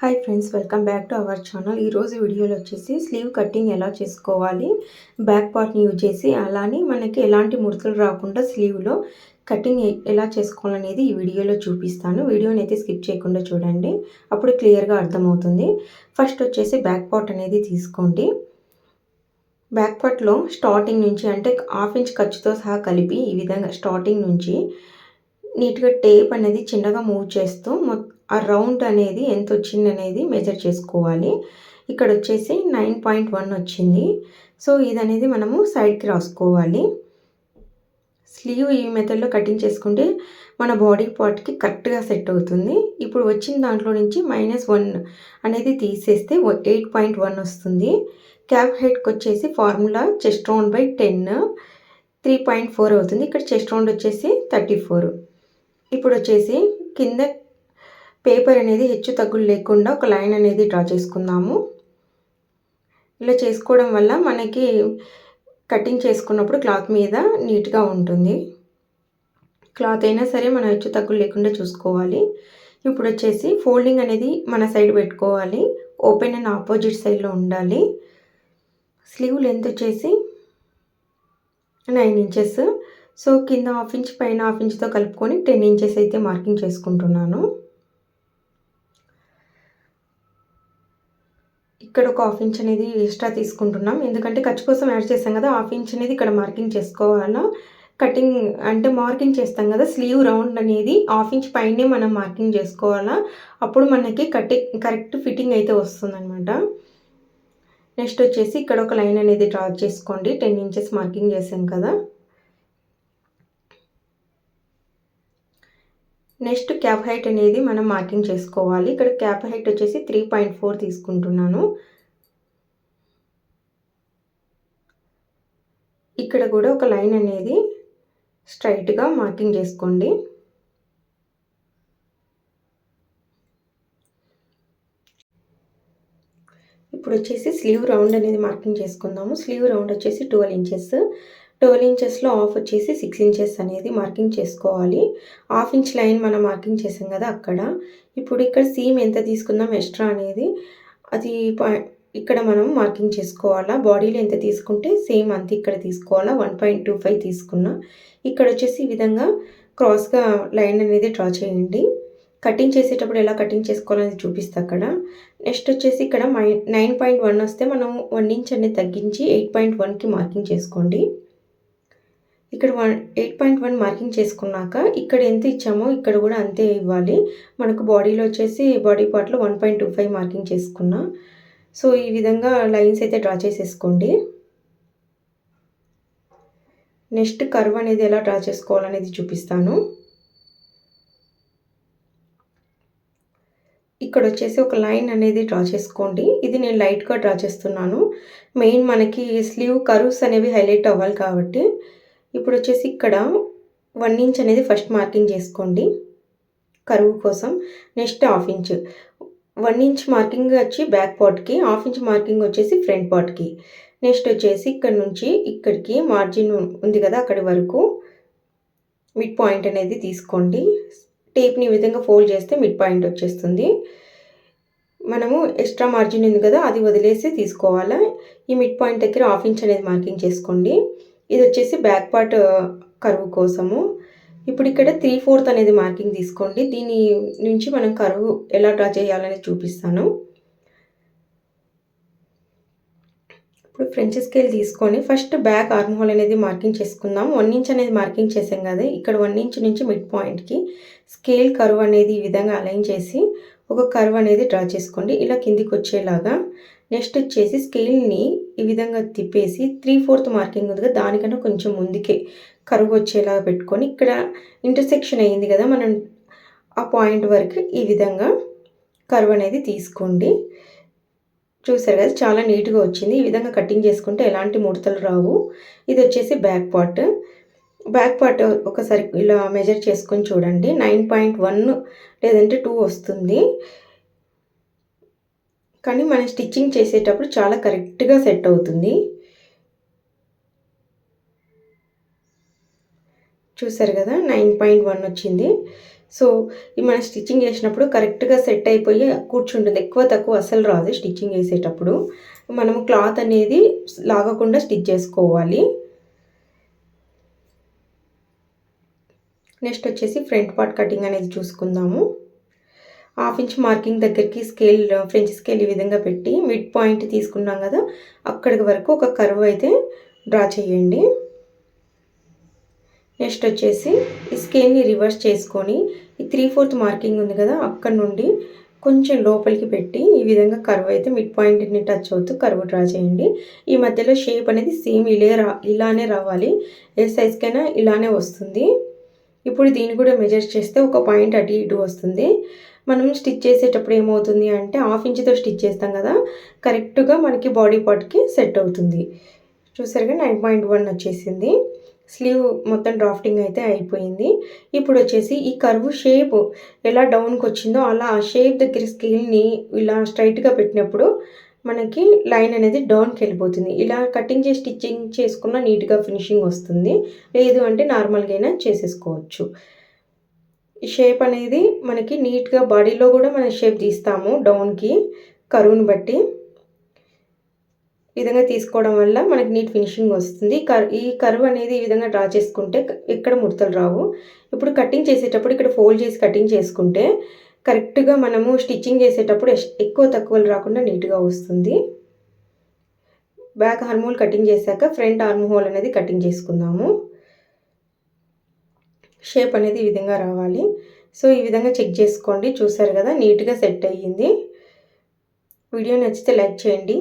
Hi friends welcome back to our channel ఈరోజు వీడియోలో వచ్చేసి స్లీవ్ కటింగ్ ఎలా చేసుకోవాలి? బ్యాక్ పార్ట్ని యూజ్ చేసి అలానే మనకి ఎలాంటి ముడతలు రాకుండా స్లీవ్లో కటింగ్ ఎలా చేసుకోవాలనేది ఈ వీడియోలో చూపిస్తాను. వీడియోని అయితే స్కిప్ చేయకుండా చూడండి. అప్పుడు క్లియర్గా అర్థమవుతుంది. ఫస్ట్ వచ్చేసి బ్యాక్ పార్ట్ అనేది తీసుకోండి. బ్యాక్ పార్ట్లో స్టార్టింగ్ నుంచి అంటే హాఫ్ ఇంచ్ ఖర్చుతో సహా కలిపి ఈ విధంగా స్టార్టింగ్ నుంచి నీట్గా టేప్ అనేది చిన్నగా మూవ్ చేస్తూ ఆ రౌండ్ అనేది ఎంత వచ్చింది అనేది మెజర్ చేసుకోవాలి. ఇక్కడ వచ్చేసి నైన్ పాయింట్ వన్ వచ్చింది. సో ఇది అనేది మనము సైడ్కి రాసుకోవాలి. స్లీవ్ ఈ మెథడ్లో కటింగ్ చేసుకుంటే మన బాడీ పార్ట్కి కరెక్ట్గా సెట్ అవుతుంది. ఇప్పుడు వచ్చిన దాంట్లో నుంచి మైనస్ వన్ అనేది తీసేస్తే ఎయిట్ పాయింట్ వన్ వస్తుంది. క్యాప్ హెడ్కి వచ్చేసి formula chest round by ten three point four అవుతుంది. ఇక్కడ చెస్ట్ రౌండ్ వచ్చేసి థర్టీ ఫోర్ ఇప్పుడు వచ్చేసి కింద పేపర్ అనేది హెచ్చు తగ్గులు లేకుండా ఒక లైన్ అనేది డ్రా చేసుకుందాము. ఇలా చేసుకోవడం వల్ల మనకి కటింగ్ చేసుకున్నప్పుడు క్లాత్ మీద నీట్గా ఉంటుంది. క్లాత్ అయినా సరే మనం హెచ్చు తగ్గులు లేకుండా చూసుకోవాలి. ఇప్పుడు వచ్చేసి ఫోల్డింగ్ అనేది మన సైడ్ పెట్టుకోవాలి. ఓపెన్ అండ్ ఆపోజిట్ సైడ్లో ఉండాలి. స్లీవ్ లెంత్ వచ్చేసి నైన్ ఇంచెస్. సో కింద హాఫ్ ఇంచ్ పైన హాఫ్ ఇంచ్తో కలుపుకొని టెన్ ఇంచెస్ అయితే మార్కింగ్ చేసుకుంటున్నాను. ఇక్కడ ఒక హాఫ్ ఇంచ్ అనేది ఎక్స్ట్రా తీసుకుంటున్నాం. ఎందుకంటే ఖర్చు కోసం యాడ్ చేస్తాం కదా హాఫ్ ఇంచ్ అనేది ఇక్కడ మార్కింగ్ చేసుకోవాలా? కటింగ్ అంటే మార్కింగ్ చేస్తాం కదా స్లీవ్ రౌండ్ అనేది హాఫ్ ఇంచ్ పైనే మనం మార్కింగ్ చేసుకోవాలా? అప్పుడు మనకి కటింగ్ కరెక్ట్ ఫిట్టింగ్ అయితే వస్తుందన్నమాట. నెక్స్ట్ వచ్చేసి ఇక్కడ ఒక లైన్ అనేది డ్రా చేసుకోండి. టెన్ ఇంచెస్ మార్కింగ్ చేసాం కదా. నెక్స్ట్ క్యాప్ హైట్ అనేది మనం మార్కింగ్ చేసుకోవాలి. ఇక్కడ క్యాప్ హైట్ వచ్చేసి త్రీ పాయింట్ ఫోర్ తీసుకుంటున్నాను. ఇక్కడ కూడా ఒక లైన్ అనేది స్ట్రైట్గా మార్కింగ్ చేసుకోండి. ఇప్పుడు వచ్చేసి స్లీవ్ రౌండ్ అనేది మార్కింగ్ చేసుకుందాము. స్లీవ్ రౌండ్ వచ్చేసి ట్వెల్వ్ ఇంచెస్. ట్వెల్వ్ ఇంచెస్లో ఆఫ్ వచ్చేసి సిక్స్ ఇంచెస్ అనేది మార్కింగ్ చేసుకోవాలి. హాఫ్ ఇంచ్ లైన్ మనం మార్కింగ్ చేసాం కదా అక్కడ. ఇప్పుడు ఇక్కడ సీమ్ ఎంత తీసుకుందాం ఎక్స్ట్రా అనేది అది ఇక్కడ మనం మార్కింగ్ చేసుకోవాలా? బాడీలో ఎంత తీసుకుంటే సేమ్ అంత ఇక్కడ తీసుకోవాలా? వన్ పాయింట్ టూ ఫైవ్ తీసుకున్నా. ఇక్కడ వచ్చేసి ఈ విధంగా క్రాస్గా లైన్ అనేది డ్రా చేయండి. కటింగ్ చేసేటప్పుడు ఎలా కటింగ్ చేసుకోవాలని చూపిస్తా అక్కడ. నెక్స్ట్ వచ్చేసి ఇక్కడ మై నైన్ పాయింట్ వన్ వస్తే మనం వన్ ఇంచ్ అనేది తగ్గించి ఎయిట్ పాయింట్ వన్కి మార్కింగ్ చేసుకోండి. ఇక్కడ one eight point one marking చేసుకున్నాక ఇక్కడ ఎంత ఇచ్చామో ఇక్కడ కూడా అంతే ఇవ్వాలి. మనకు బాడీలో వచ్చేసి బాడీ పార్ట్లో one point two five marking చేసుకున్నా. సో ఈ విధంగా లైన్స్ అయితే డ్రా చేసేసుకోండి. నెక్స్ట్ కర్వ్ అనేది ఎలా డ్రా చేసుకోవాలనేది చూపిస్తాను. ఇక్కడ వచ్చేసి ఒక లైన్ అనేది డ్రా చేసుకోండి. ఇది నేను లైట్గా డ్రా చేస్తున్నాను. మెయిన్ మనకి స్లీవ్ కర్వ్స్ అనేవి హైలైట్ అవ్వాలి కాబట్టి. ఇప్పుడు వచ్చేసి ఇక్కడ వన్ ఇంచ్ అనేది ఫస్ట్ మార్కింగ్ చేసుకోండి. కరువు కోసం next half inch. One inch marking వచ్చి బ్యాక్ పార్ట్కి హాఫ్ ఇంచ్ మార్కింగ్ వచ్చేసి ఫ్రంట్ పార్ట్కి. నెక్స్ట్ వచ్చేసి ఇక్కడ నుంచి ఇక్కడికి మార్జిన్ ఉంది కదా అక్కడి వరకు మిడ్ పాయింట్ అనేది తీసుకోండి. టేప్ని ఈ విధంగా ఫోల్డ్ చేస్తే మిడ్ పాయింట్ వచ్చేస్తుంది. మనము ఎక్స్ట్రా మార్జిన్ ఉంది కదా అది వదిలేసి తీసుకోవాలి? ఈ మిడ్ పాయింట్ దగ్గర హాఫ్ ఇంచ్ అనేది మార్కింగ్ చేసుకోండి. ఇది వచ్చేసి బ్యాక్ పార్ట్ uh, కరువు కోసము. ఇప్పుడు ఇక్కడ త్రీ ఫోర్త్ అనేది మార్కింగ్ తీసుకోండి. దీని నుంచి మనం కరువు ఎలా డ్రా చేయాలని చూపిస్తాను. ఇప్పుడు ఫ్రెంచ్ స్కేల్ తీసుకొని ఫస్ట్ బ్యాక్ ఆర్మ్ హోల్ అనేది మార్కింగ్ చేసుకుందాం. వన్ ఇంచ్ అనేది మార్కింగ్ చేసాం కదా. ఇక్కడ వన్ ఇంచ్ నుంచి మిడ్ పాయింట్కి స్కేల్ కరువు అనేది ఈ విధంగా అలైన్ చేసి ఒక కరువు అనేది డ్రా చేసుకోండి. ఇలా కిందికి వచ్చేలాగా. నెక్స్ట్ వచ్చేసి స్కేల్ని ఈ విధంగా తిప్పేసి త్రీ ఫోర్త్ మార్కింగ్ ఉంది కదా దానికన్నా కొంచెం ముందుకే కరువు వచ్చేలాగా పెట్టుకొని ఇక్కడ ఇంటర్సెక్షన్ అయ్యింది కదా మనం ఆ పాయింట్ వరకు ఈ విధంగా కరువు అనేది తీసుకోండి. చూసారు కదా చాలా నీట్గా వచ్చింది. ఈ విధంగా కటింగ్ చేసుకుంటే ఎలాంటి ముడతలు రావు. ఇది వచ్చేసి బ్యాక్ పార్ట్ బ్యాక్ పార్ట్ ఒకసారి ఇలా మెజర్ చేసుకొని చూడండి. నైన్ పాయింట్ వన్ లేదంటే టూ వస్తుంది. కానీ మనం స్టిచ్చింగ్ చేసేటప్పుడు చాలా కరెక్ట్గా సెట్ అవుతుంది. చూసారు కదా నైన్ పాయింట్ వన్ వచ్చింది. సో ఈ మనం స్టిచ్చింగ్ చేసినప్పుడు కరెక్ట్గా సెట్ అయిపోయి కూర్చుంటుంది. ఎక్కువ తక్కువ అస్సలు రాదు స్టిచ్చింగ్ చేసేటప్పుడు. మనం క్లాత్ అనేది లాగకుండా స్టిచ్ చేసుకోవాలి. నెక్స్ట్ వచ్చేసి ఫ్రంట్ పార్ట్ కటింగ్ అనేది చూసుకుందాము. హాఫ్ ఇంచ్ మార్కింగ్ దగ్గరికి స్కేల్ ఫ్రెంచ్ స్కేల్ ఈ విధంగా పెట్టి మిడ్ పాయింట్ తీసుకున్నాం కదా అక్కడి వరకు ఒక కర్వ్ అయితే డ్రా చేయండి. నెక్స్ట్ వచ్చేసి ఈ స్కేల్ని రివర్స్ చేసుకొని ఈ త్రీ ఫోర్త్ మార్కింగ్ ఉంది కదా అక్కడ నుండి కొంచెం లోపలికి పెట్టి ఈ విధంగా కర్వ్ అయితే మిడ్ పాయింట్ని టచ్ అవుతూ కర్వ్ డ్రా చేయండి. ఈ మధ్యలో షేప్ అనేది సేమ్ ఇలే రా ఇలానే రావాలి. ఏ సైజ్కైనా ఇలానే వస్తుంది. ఇప్పుడు దీన్ని కూడా మెజర్ చేస్తే ఒక పాయింట్ అటు ఇటు వస్తుంది. మనం స్టిచ్ చేసేటప్పుడు ఏమవుతుంది అంటే హాఫ్ ఇంచ్తో స్టిచ్ చేస్తాం కదా కరెక్ట్గా మనకి బాడీ పార్ట్కి సెట్ అవుతుంది. చూసారుగా నైన్ పాయింట్ వన్ వచ్చేసింది. స్లీవ్ మొత్తం డ్రాఫ్టింగ్ అయితే అయిపోయింది. ఇప్పుడు వచ్చేసి ఈ కర్వ్ షేప్ ఎలా డౌన్కి వచ్చిందో అలా ఆ షేప్ దగ్గర స్కేల్ని ఇలా స్ట్రైట్గా పెట్టినప్పుడు మనకి లైన్ అనేది డౌన్కి వెళ్ళిపోతుంది. ఇలా కటింగ్ చేసి స్టిచ్చింగ్ చేసుకున్న నీట్గా ఫినిషింగ్ వస్తుంది. లేదు అంటే నార్మల్గా అయినా చేసేసుకోవచ్చు. షేప్ అనేది మనకి నీట్గా బాడీలో కూడా మనం షేప్ తీస్తాము డౌన్కి కరువుని బట్టి. ఈ విధంగా తీసుకోవడం వల్ల మనకి నీట్ ఫినిషింగ్ వస్తుంది. కర్ ఈ కరువు అనేది ఈ విధంగా డ్రా చేసుకుంటే ఎక్కడ ముడతలు రావు. ఇప్పుడు కటింగ్ చేసేటప్పుడు ఇక్కడ ఫోల్డ్ చేసి కటింగ్ చేసుకుంటే కరెక్ట్గా మనము స్టిచ్చింగ్ చేసేటప్పుడు ఎక్కువ తక్కువలు రాకుండా నీట్గా వస్తుంది. బ్యాక్ హార్మోల్ కటింగ్ చేశాక ఫ్రంట్ ఆర్మ్ హోల్ అనేది కటింగ్ చేసుకుందాము. షేప్ అనేది ఈ విధంగా రావాలి. సో ఈ విధంగా చెక్ చేసుకోండి. చూసారు కదా నీట్గా సెట్ అయ్యింది. వీడియో నచ్చితే లైక్ చేయండి.